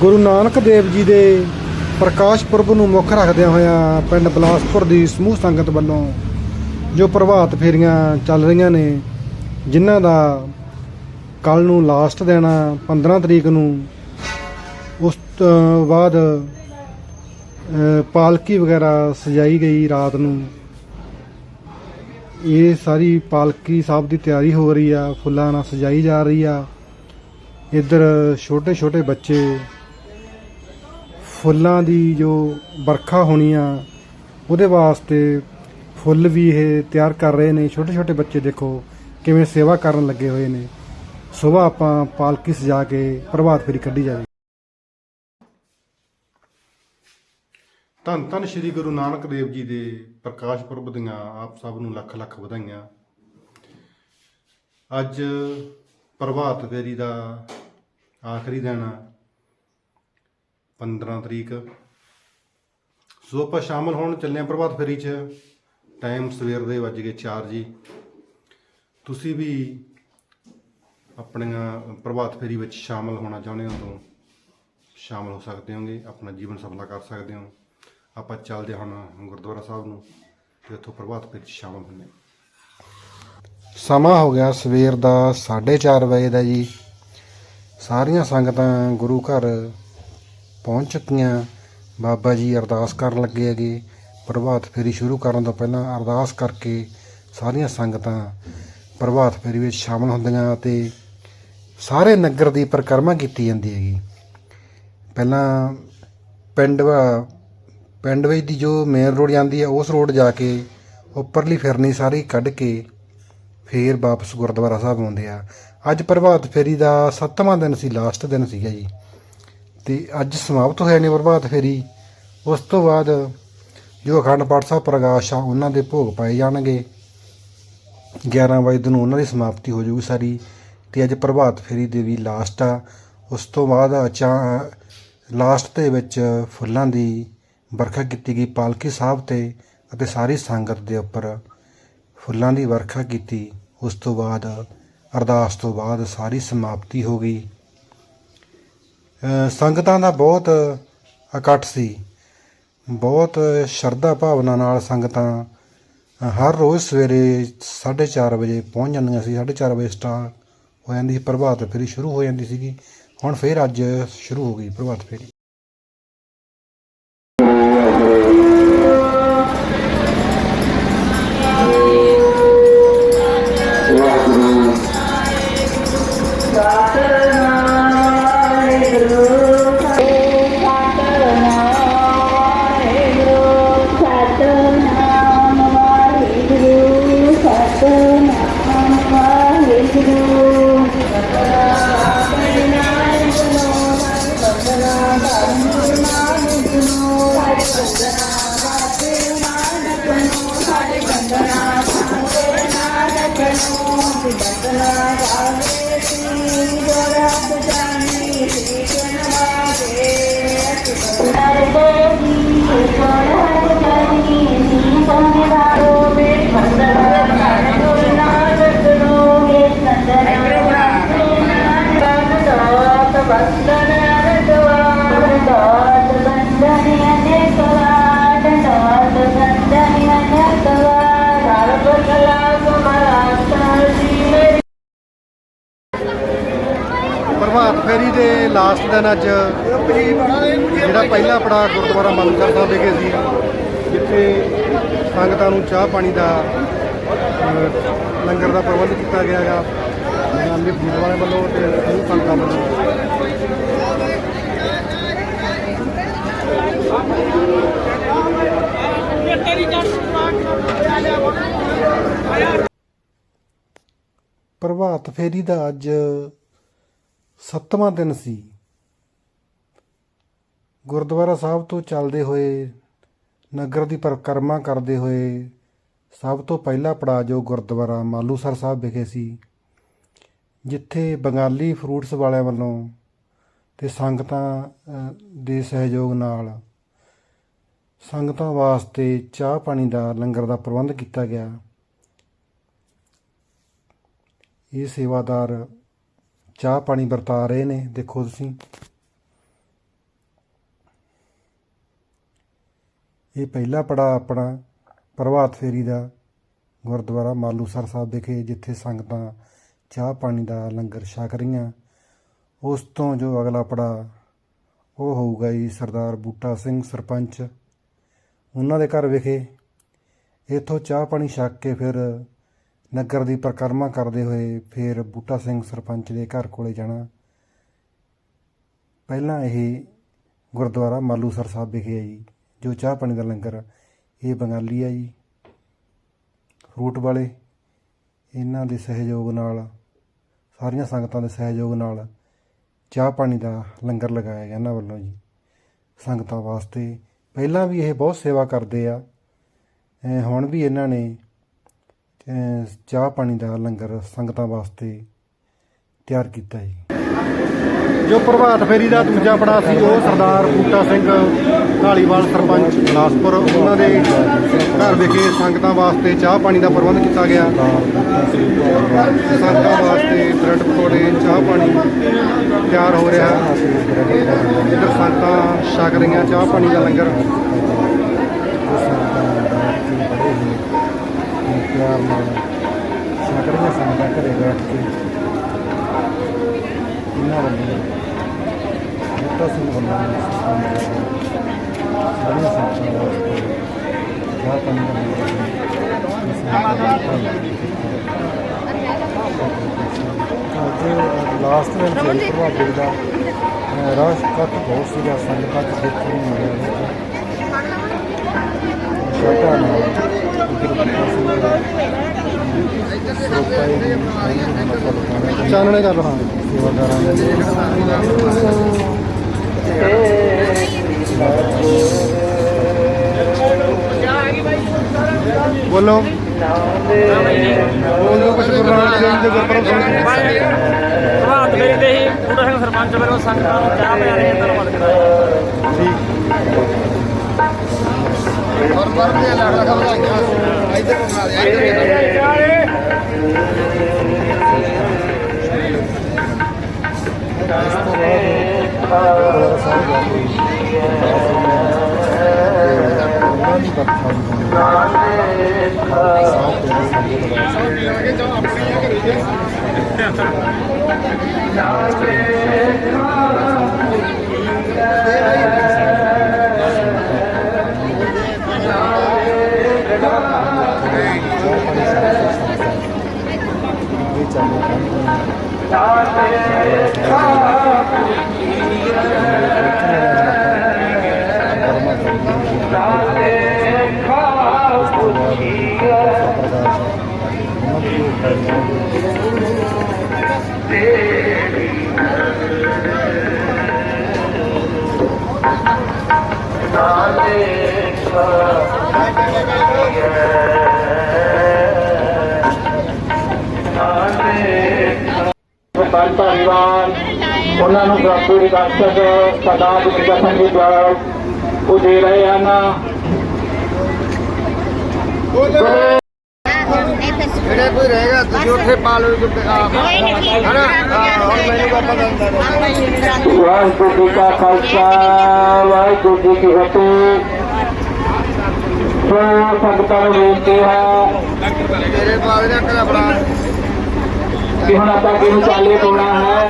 ਗੁਰੂ ਨਾਨਕ ਦੇਵ ਜੀ ਦੇ ਪ੍ਰਕਾਸ਼ ਪੁਰਬ ਨੂੰ ਮੁੱਖ ਰੱਖਦਿਆਂ ਹੋਇਆਂ ਪਿੰਡ ਬਲਾਸਪੁਰ ਦੀ ਸਮੂਹ ਸੰਗਤ ਵੱਲੋਂ ਜੋ ਪ੍ਰਭਾਤ ਫੇਰੀਆਂ ਚੱਲ ਰਹੀਆਂ ਨੇ, ਜਿਨ੍ਹਾਂ ਦਾ ਕੱਲ ਨੂੰ ਲਾਸਟ ਦਿਨ ਆ 15 ਤਰੀਕ ਨੂੰ ਉਸ ਤੋਂ ਬਾਅਦ ਪਾਲਕੀ ਵਗੈਰਾ ਸਜਾਈ ਗਈ ਰਾਤ ਨੂੰ। ਇਹ ਸਾਰੀ ਪਾਲਕੀ ਸਾਹਿਬ ਦੀ ਤਿਆਰੀ ਹੋ ਰਹੀ ਆ, ਫੁੱਲਾਂ ਨਾਲ ਸਜਾਈ ਜਾ ਰਹੀ ਆ। ਇੱਧਰ ਛੋਟੇ ਛੋਟੇ ਬੱਚੇ ਫੁੱਲਾਂ ਦੀ ਜੋ ਵਰਖਾ ਹੋਣੀ ਆ ਉਹਦੇ ਵਾਸਤੇ ਫੁੱਲ ਵੀ ਇਹ ਤਿਆਰ ਕਰ ਰਹੇ ਨੇ। ਛੋਟੇ ਛੋਟੇ ਬੱਚੇ ਦੇਖੋ ਕਿਵੇਂ ਸੇਵਾ ਕਰਨ ਲੱਗੇ ਹੋਏ ਨੇ। ਸਵੇਰ ਆਪਾਂ ਪਾਲਕੀ ਸਜਾ ਕੇ ਪ੍ਰਭਾਤ ਫੇਰੀ ਕੱਢੀ ਜਾਵੇ। ਧੰਨ ਧੰਨ ਸ੍ਰੀ ਗੁਰੂ ਨਾਨਕ ਦੇਵ ਜੀ ਦੇ ਪ੍ਰਕਾਸ਼ ਪੁਰਬ ਦੀਆਂ ਆਪ ਸਭ ਨੂੰ ਲੱਖ ਲੱਖ ਵਧਾਈਆਂ। ਅੱਜ ਪ੍ਰਭਾਤ ਫੇਰੀ ਦਾ ਆਖਰੀ ਦਿਨ ਆ। 15 ਤਰੀਕ। ਸੋ ਆਪਾਂ ਸ਼ਾਮਲ ਹੋਣ ਚੱਲੇ ਹਾਂ ਪ੍ਰਭਾਤ ਫੇਰੀ 'ਚ। ਟਾਈਮ ਸਵੇਰ ਦੇ ਵੱਜ ਗਏ 4 ਜੀ। ਤੁਸੀਂ ਵੀ ਆਪਣੀਆਂ ਪ੍ਰਭਾਤ ਫੇਰੀ ਵਿੱਚ ਸ਼ਾਮਲ ਹੋਣਾ ਚਾਹੁੰਦੇ ਹੋ ਤਾਂ ਸ਼ਾਮਲ ਹੋ ਸਕਦੇ ਹੋਗੇ, ਆਪਣਾ ਜੀਵਨ ਸਫਲਾ ਕਰ ਸਕਦੇ ਹੋ। ਆਪਾਂ ਚੱਲਦੇ ਹਾਂ ਹੁਣ ਗੁਰਦੁਆਰਾ ਸਾਹਿਬ ਨੂੰ ਤੇ ਉੱਥੋਂ ਪ੍ਰਭਾਤ ਫੇਰੀ 'ਚ ਸ਼ਾਮਲ ਹੁੰਦੇ ਹਾਂ। ਸਮਾਂ ਹੋ ਗਿਆ ਸਵੇਰ ਦਾ 4:30 ਵਜੇ ਦਾ ਜੀ। ਸਾਰੀਆਂ ਸੰਗਤਾਂ ਗੁਰੂ ਘਰ ਪਹੁੰਚ ਚੁੱਕੀਆਂ। ਬਾਬਾ ਜੀ ਅਰਦਾਸ ਕਰਨ ਲੱਗੇ ਹੈਗੇ। ਪ੍ਰਭਾਤ ਫੇਰੀ ਸ਼ੁਰੂ ਕਰਨ ਤੋਂ ਪਹਿਲਾਂ ਅਰਦਾਸ ਕਰਕੇ ਸਾਰੀਆਂ ਸੰਗਤਾਂ ਪ੍ਰਭਾਤ ਫੇਰੀ ਵਿੱਚ ਸ਼ਾਮਲ ਹੁੰਦੀਆਂ ਅਤੇ ਸਾਰੇ ਨਗਰ ਦੀ ਪਰਿਕਰਮਾ ਕੀਤੀ ਜਾਂਦੀ ਹੈਗੀ। ਪਹਿਲਾਂ ਪਿੰਡ ਵਾ- ਪਿੰਡ ਵਿੱਚ ਦੀ ਜੋ ਮੇਨ ਰੋਡ ਜਾਂਦੀ ਹੈ, ਉਸ ਰੋਡ ਜਾ ਕੇ ਉੱਪਰਲੀ ਫਿਰਨੀ ਸਾਰੀ ਕੱਢ ਕੇ ਫੇਰ ਵਾਪਸ ਗੁਰਦੁਆਰਾ ਸਾਹਿਬ ਆਉਂਦੇ ਆ। ਅੱਜ ਪ੍ਰਭਾਤ ਫੇਰੀ ਦਾ 7ਵਾਂ ਦਿਨ ਸੀ ਲਾਸਟ ਦਿਨ ਸੀਗਾ ਜੀ। ਤੇ ਅੱਜ ਸਮਾਪਤ ਹੋਇਆ ਨੇ ਪ੍ਰਭਾਤ ਫੇਰੀ। ਉਸ ਤੋਂ ਬਾਅਦ ਜੋ ਅਖੰਡ ਪਾਠ ਸਾਹਿਬ ਪ੍ਰਕਾਸ਼ ਆ, ਉਹਨਾਂ ਦੇ ਭੋਗ ਪਾਏ ਜਾਣਗੇ। 11 ਵਜੇ ਨੂੰ ਉਹਨਾਂ ਦੀ ਸਮਾਪਤੀ ਹੋ ਜਾਊਗੀ ਸਾਰੀ ਤੇ ਅੱਜ ਪ੍ਰਭਾਤ ਫੇਰੀ ਦੇ ਵੀ ਲਾਸਟ ਆ। ਉਸ ਤੋਂ ਬਾਅਦ ਅਚਾ ਲਾਸਟ ਦੇ ਵਿੱਚ ਫੁੱਲਾਂ ਦੀ ਵਰਖਾ ਕੀਤੀ ਗਈ, ਪਾਲਕੀ ਸਾਹਿਬ ਤੇ ਅਤੇ ਸਾਰੀ ਸੰਗਤ ਦੇ ਉੱਪਰ ਫੁੱਲਾਂ ਦੀ ਵਰਖਾ ਕੀਤੀ। ਉਸ ਤੋਂ ਬਾਅਦ ਅਰਦਾਸ ਤੋਂ ਬਾਅਦ ਸਾਰੀ ਸਮਾਪਤੀ ਹੋ ਗਈ। ਸੰਗਤਾਂ ਦਾ ਬਹੁਤ ਇਕੱਠ ਸੀ। ਬਹੁਤ ਸ਼ਰਧਾ ਭਾਵਨਾ ਨਾਲ ਸੰਗਤਾਂ ਹਰ ਰੋਜ਼ ਸਵੇਰੇ 4:30 ਵਜੇ ਪਹੁੰਚ ਜਾਂਦੀਆਂ ਸੀ। 4:30 ਵਜੇ ਸਟਾਰਟ ਹੋ ਜਾਂਦੀ ਸੀ, ਪ੍ਰਭਾਤ ਫੇਰੀ ਸ਼ੁਰੂ ਹੋ ਜਾਂਦੀ ਸੀਗੀ। ਹੁਣ ਫੇਰ ਅੱਜ ਸ਼ੁਰੂ ਹੋ ਗਈ ਪ੍ਰਭਾਤ ਫੇਰੀ। ਵਾਹਿਗੁਰੂ ਪ੍ਰਭਾਤ ਦਿਨ ਅੱਜ ਜਿਹੜਾ ਪਹਿਲਾ ਪੜਾ ਗੁਰਦੁਆਰਾ ਮੰਨਸਰ ਸਾਹਿਬ ਵਿਖੇ ਸੀ, ਜਿੱਥੇ ਸੰਗਤਾਂ ਨੂੰ ਚਾਹ ਪਾਣੀ ਦਾ ਲੰਗਰ ਦਾ ਪ੍ਰਬੰਧ ਕੀਤਾ ਗਿਆ ਹੈਗਾ। ਨਾਲੇ ਫੂਡ ਵੱਲੋਂ ਤੇ ਸਮੂਹ ਸੰਗਤਾਂ ਵੱਲੋਂ। ਪ੍ਰਭਾਤ ਫੇਰੀ ਦਾ ਅੱਜ ਸੱਤਵਾਂ ਦਿਨ ਸੀ। ਗੁਰਦੁਆਰਾ ਸਾਹਿਬ ਤੋਂ ਚੱਲਦੇ ਹੋਏ, ਨਗਰ ਦੀ ਪਰਿਕਰਮਾ ਕਰਦੇ ਹੋਏ, ਸਭ ਤੋਂ ਪਹਿਲਾ ਪੜਾਅ ਜੋ ਗੁਰਦੁਆਰਾ ਮਾਲੂਸਰ ਸਾਹਿਬ ਵਿਖੇ ਸੀ, ਜਿੱਥੇ ਬੰਗਾਲੀ ਫਰੂਟਸ ਵਾਲਿਆਂ ਵੱਲੋਂ ਤੇ ਸੰਗਤਾਂ ਦੇ ਸਹਿਯੋਗ ਨਾਲ ਸੰਗਤਾਂ ਵਾਸਤੇ ਚਾਹ ਪਾਣੀ ਦਾ ਲੰਗਰ ਦਾ ਪ੍ਰਬੰਧ ਕੀਤਾ ਗਿਆ। ਇਹ ਸੇਵਾਦਾਰ ਚਾਹ ਪਾਣੀ ਵਰਤਾ ਰਹੇ ਨੇ, ਦੇਖੋ ਤੁਸੀਂ। ਇਹ ਪਹਿਲਾ ਪੜਾ ਆਪਣਾ ਪ੍ਰਭਾਤ ਫੇਰੀ ਦਾ ਗੁਰਦੁਆਰਾ ਮਾਲੂਸਰ ਸਾਹਿਬ ਵਿਖੇ, ਜਿੱਥੇ ਸੰਗਤਾਂ ਚਾਹ ਪਾਣੀ ਦਾ ਲੰਗਰ ਛਕ ਰਹੀਆਂ। ਉਸ ਤੋਂ ਜੋ ਅਗਲਾ ਪੜਾ ਉਹ ਹੋਊਗਾ ਜੀ ਸਰਦਾਰ ਬੂਟਾ ਸਿੰਘ ਸਰਪੰਚ ਉਹਨਾਂ ਦੇ ਘਰ ਵਿਖੇ। ਇੱਥੋਂ ਚਾਹ ਪਾਣੀ ਛਕ ਕੇ ਫਿਰ ਨਗਰ ਦੀ ਪਰਿਕਰਮਾ ਕਰਦੇ ਹੋਏ ਫਿਰ ਬੂਟਾ ਸਿੰਘ ਸਰਪੰਚ ਦੇ ਘਰ ਕੋਲੇ ਜਾਣਾ। ਪਹਿਲਾਂ ਇਹ ਗੁਰਦੁਆਰਾ ਮਾਲੂਸਰ ਸਾਹਿਬ ਵਿਖੇ ਹੈ ਜੀ। ਜੋ ਚਾਹ ਪਾਣੀ ਦਾ ਲੰਗਰ ਇਹ ਬੰਗਾਲੀ ਆ ਜੀ। ਫਰੂਟ ਵਾਲੇ, ਇਹਨਾਂ ਦੇ ਸਹਿਯੋਗ ਨਾਲ, ਸਾਰੀਆਂ ਸੰਗਤਾਂ ਦੇ ਸਹਿਯੋਗ ਨਾਲ ਚਾਹ ਪਾਣੀ ਦਾ ਲੰਗਰ ਲਗਾਇਆ ਗਿਆ ਇਹਨਾਂ ਵੱਲੋਂ ਜੀ। ਸੰਗਤਾਂ ਵਾਸਤੇ ਪਹਿਲਾਂ ਵੀ ਇਹ ਬਹੁਤ ਸੇਵਾ ਕਰਦੇ ਆ। ਹੁਣ ਵੀ ਇਹਨਾਂ ਨੇ ਚਾਹ ਪਾਣੀ ਦਾ ਲੰਗਰ ਸੰਗਤਾਂ ਵਾਸਤੇ ਤਿਆਰ ਕੀਤਾ ਜੀ। ਜੋ ਪ੍ਰਭਾਤ ਫੇਰੀ ਦਾ ਦੂਜਾ ਪੜਾ ਸੀ, ਉਹ ਸਰਦਾਰ ਬੂਟਾ ਸਿੰਘ ਢਾਲੀਵਾਲ ਸਰਪੰਚ ਬਿਲਾਸਪੁਰ ਉਹਨਾਂ ਦੇ ਘਰ ਵਿਖੇ ਸੰਗਤਾਂ ਵਾਸਤੇ ਚਾਹ ਪਾਣੀ ਦਾ ਪ੍ਰਬੰਧ ਕੀਤਾ ਗਿਆ। ਸੰਗਤਾਂ ਵਾਸਤੇ ਬ੍ਰੈਡ ਪਕੌੜੇ, ਚਾਹ ਪਾਣੀ ਤਿਆਰ ਹੋ ਰਿਹਾ। ਇੱਧਰ ਸੰਗਤਾਂ ਛਕ ਰਹੀਆਂ, ਚਾਹ ਪਾਣੀ ਦਾ ਲੰਗਰ। ਪਿਆਰ ਨਾਲ ਛਕ ਰਹੀਆਂ ਸੰਗਤਾਂ ਘਰੇ ਬੈਠ ਕੇ। ਇਹਨਾਂ ਵੱਲੋਂ ਬੂਟਾ ਸਿੰਘ ਵੱਲੋਂ ਲਾਸਟ ਦਿਨ ਸੀ ਪ੍ਰਭਾਵੀ ਦਾ ਰਸ਼ ਕੱਟ ਬਹੁਤ ਸੀਗਾ ਸੰਗਤਾਂ ਚ ਦੇਖਣ ਨੂੰ ਮਿਲਿਆ ਛੋਟਾ ਨਾਲ ਚਾਨਣੇ ਕਰ ਰਹਾ ਸੇਵਾਦਾਰਾਂ ਦੇ ਬੋਲੋ। ਬੋਲੋ ਕੁਝ ਗੁਰੂ ਨਾਨਕ ਦੇਵ ਜੀ ਦੇ ਗੁਰਪੁਰਬ ਸਮੇਂ ਪ੍ਰਭਾਤ ਫੇਰੀ ਤੇ ਹੀ ਬੂਟਾ ਸਿੰਘ ਸਰਪੰਚ ਵੱਲੋਂ ਸੰਗਤਾਂ ਨੂੰ ਚਾਹ ਪਿਆ ਰਹੇ ਧੰਨਵਾਦ ਕਰਾਇਆ ਠੀਕ। ਗੁਰਦੁਆਰਾ ਉਹਨਾਂ ਦੀ ਸਰਪੰਚ ਧਾਰੀਵਾਲ ਉਹਨਾਂ ਨੂੰ ਰਿਕਾਸਕ ਸਰਦਾਰ ਜਗਿੰਦਰ ਸਿੰਘ ਜੀ ਦੁਆਰਾ ਉਹ ਦੇ ਰਹੇ ਹਨ। ਜਿਹੜੇ ਕੋਈ ਰਹੇਗਾ ਤੁਸੀਂ ਉੱਥੇ ਪਾ ਲਓ ਜੋ ਹਨਾ ਹਾਂ, ਹੁਣ ਮੈਨੂੰ ਪਾਪਾ ਦੱਸਦਾ ਵਾਹਿਗੁਰੂ ਜੀ ਕਾ ਖਾਲਸਾ ਵਾਹਿਗੁਰੂ ਜੀ ਕੀ ਫਤਿਹ। ਸੋ ਸੰਗਤਾਂ ਨੂੰ ਬੇਨਤੀ ਹੈ ਤੇਰੇ ਬਾਗ ਦਾ ਕਰਾ ਬਣਾ ਕਿ ਹੁਣ ਆਪਾਂ ਕਿਹਨੂੰ ਚਾਲੇ ਪਾਉਣਾ ਹੈ।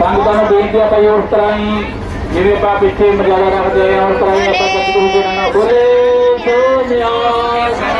ਸੰਗਤਾਂ ਨੂੰ ਬੇਨਤੀ ਭਾਈ ਉਸ ਤਰ੍ਹਾਂ ਹੀ ਜਿਵੇਂ ਆਪਾਂ ਪਿੱਛੇ ਮਰਿਆਦਾ ਰੱਖਦੇ ਹਾਂ ਉਸ ਤਰ੍ਹਾਂ ਹੀ ਆਪਾਂ ਗੱਤੂ ਦੇ ਨਾਲ ਬੋਲੇ। ਸੋ ਨਿਆਸ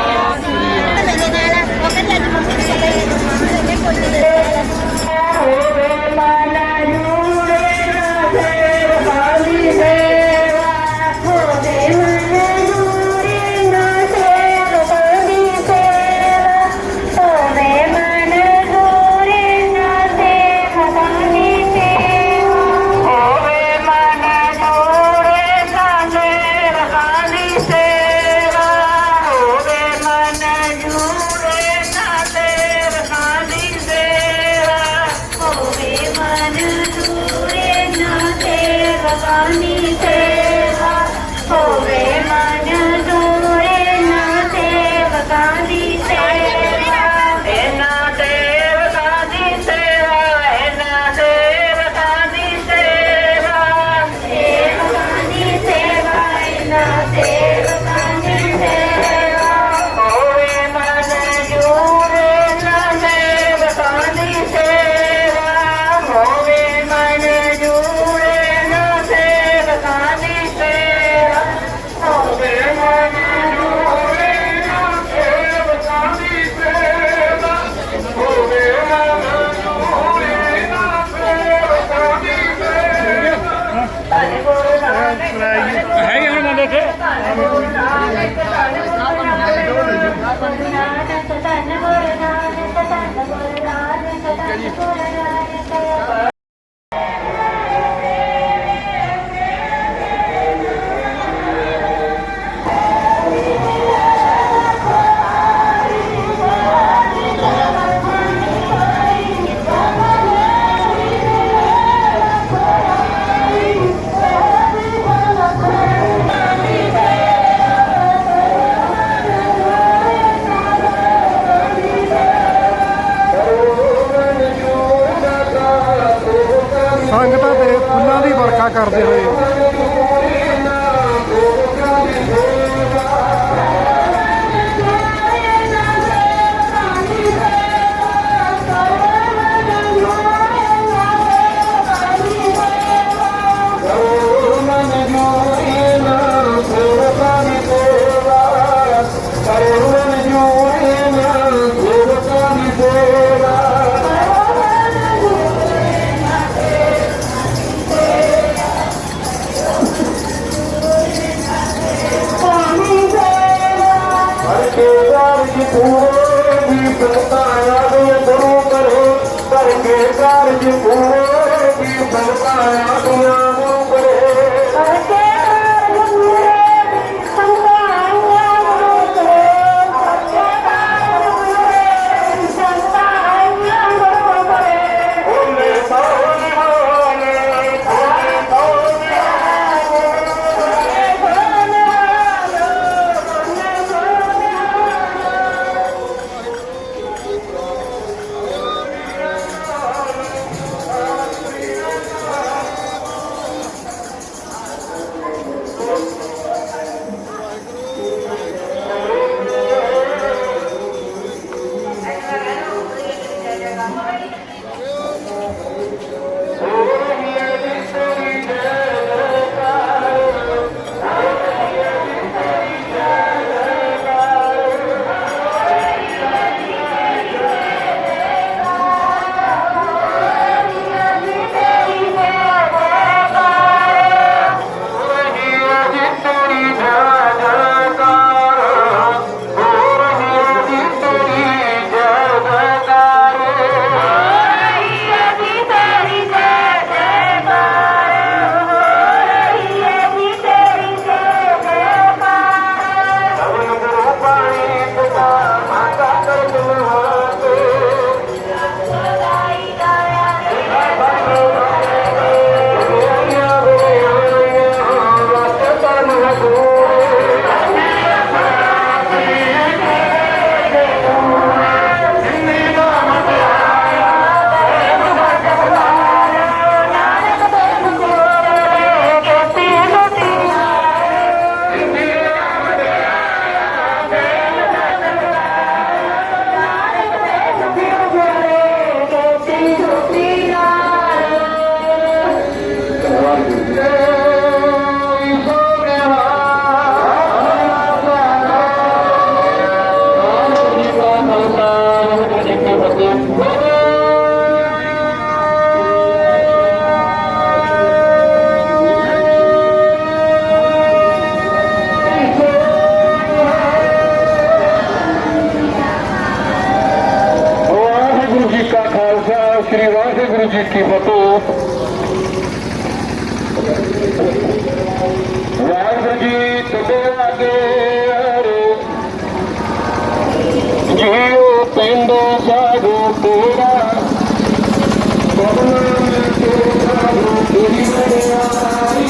ਕਬਲਾਂ ਮੈਂ ਤੇਰਾ ਤੇਰੀ ਮਰਿਆਈ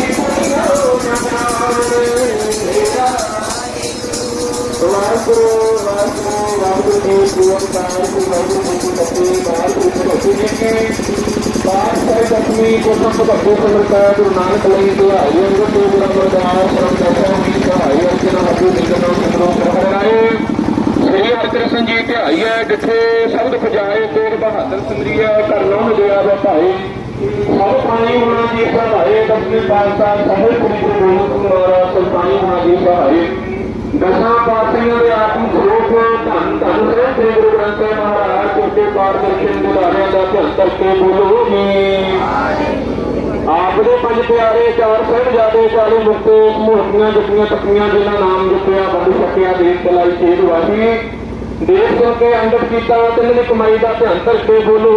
ਵਾਹਿਗੁਰੂ ਵਾਹਿਗੁਰੂ ਵਾਹਿਗੁਰੂ ਜੀ ਕੀ ਅਵਤਾਰ ਦੀ ਸ੍ਰੀ ਹਰਿਕ੍ਰਿਸ਼ਨ ਜੀ ਧਿਆਈ ਹੈ, ਜਿੱਥੇ ਸ਼ਬਦ ਖਜਾਏ ਤੇਗ ਬਹਾਦਰ ਸਿਮਰਿਆ ਕਰਨੋਂ ਮਜਿਆ ਬਪਾਏ ਸਭ ਪਾਣੀ ਹੋਣਾ ਜੀ ਸਹਾਏ ਦਸਵੇਂ ਪਾਤਸ਼ਾਹ ਸਾਹਿਬ ਗੁਰੂ ਗੋਬਿੰਦ ਸਿੰਘ ਮਹਾਰਾਜ ਸੁਲਤਾਨੀ ਹੋਣਾ ਜੀ ਸਹਾਏ ਦਸਾਂ ਪਾਤਸ਼ਾਹਾਂ ਦੇ ਆਤਮ ਸਰੂਪ, ਧੰਨ ਧੰਨ ਸਾਹਿਬ ਸ੍ਰੀ ਗੁਰੂ ਗ੍ਰੰਥ ਸਾਹਿਬ ਮਹਾਰਾਜ ਚੋਟੇ ਪਾਠ ਦਰਸ਼ਨ ਬੁਲਾਰਿਆਂ ਦਾ ਧਿਆਨ ਕਰਕੇ ਬੋਲੋ ਜੀ। ਆਪ ਦੇ ਪੰਜ ਪਿਆਰੇ ਚਾਰ ਸਾਹਿਬਜ਼ਾਦੇ ਚਾਲੀ ਮੁਕਤੇ ਮੋਹਤੀਆਂ ਜੱਟੀਆਂ ਤਕੀਆਂ ਜਿਨ੍ਹਾਂ ਨਾਮ ਜਪਿਆ ਬੰਦ ਸਕਿਆ ਦੇਸ਼ ਚਲਾਈ ਖੇਡ ਵਾਸੀ ਦੇਸ਼ ਸੁਣ ਕੇ ਅੰਦਰ ਕੀਤਾ, ਤਿੰਨ ਦੀ ਕਮਾਈ ਦਾ ਧਿਆਨ ਕਰਕੇ ਬੋਲੋ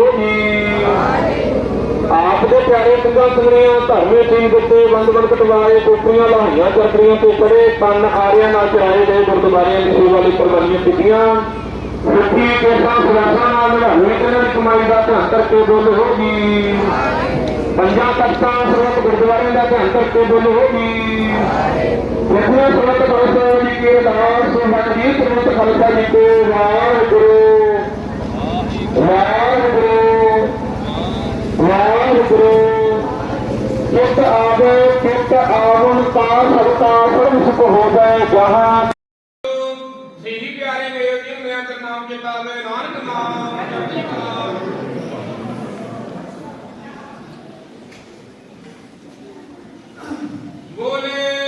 ਆਪ ਦੇ ਪਿਆਰੇ ਸਿੰਘਾਂ ਸਿੰਘਣੀਆਂ ਧਰਮੇ ਸਿੰਘ ਦਿੱਤੇ ਵੰਦ ਵੰਦ ਕਟਵਾਏ ਕੋਪਰੀਆਂ ਲਾਹੀਆਂ ਚਰਕੜੀਆਂ ਤੇ ਪੜੇ, ਪੰਨ ਆਰਿਆਂ ਨਾਲ ਚੜਾਏ ਗਏ ਗੁਰਦੁਆਰਿਆਂ ਦੀ ਸੇਵਾ ਲਈ ਕੁਰਬਾਨੀਆਂ ਕੀਤੀਆਂ ਸੁੱਖੀ, ਕੇਸਾਂ, ਸੁਰਾਸਾਂ ਨਾਲ ਨਿਹੰਗਵੇਂ ਦੀ ਕਮਾਈ ਦਾ ਧਿਆਨ ਕਰਕੇ ਬੋਲੋ ਜੀ। ਪੰਜਾਂ ਤਖਤਾਂ ਸਰਬਤ ਗੁਰਦੁਆਰਿਆਂ ਦਾ ਧਿਆਨ ਕਰਕੇ ਬੋਲੋ ਜੀ। ਜਿਤਨੇ ਸਰਬਤ ਖਾਲਸਾ ਜੀ ਕੀ ਅਰਦਾਸ ਮਨ ਜੀ ਸਰਬਤ ਖਾਲਸਾ ਜੀ ਕੋ ਵਾਹਿਗੁਰੂ। ਵਾਹਿਗੁਰੂ। ਵਾਹਿਗੁਰੂ। ਚਿੱਤ ਆਵੇ, ਚਿੱਤ ਆਵਣ, ਤਾਂ ਸਗਤਾ ਸਰਬ ਸੁਖ ਹੋ ਜਾਏ ਜਹਾਂ ਸਹੀ ਪਿਆਰੇ ਮੇਰੇ ਜੀ, ਮੈਂ ਨਾਮ ਚਿਤਾਵੇ ਨਾਨਕ ਨਾਮ। ਚੜ੍ਹਦੀ Holy.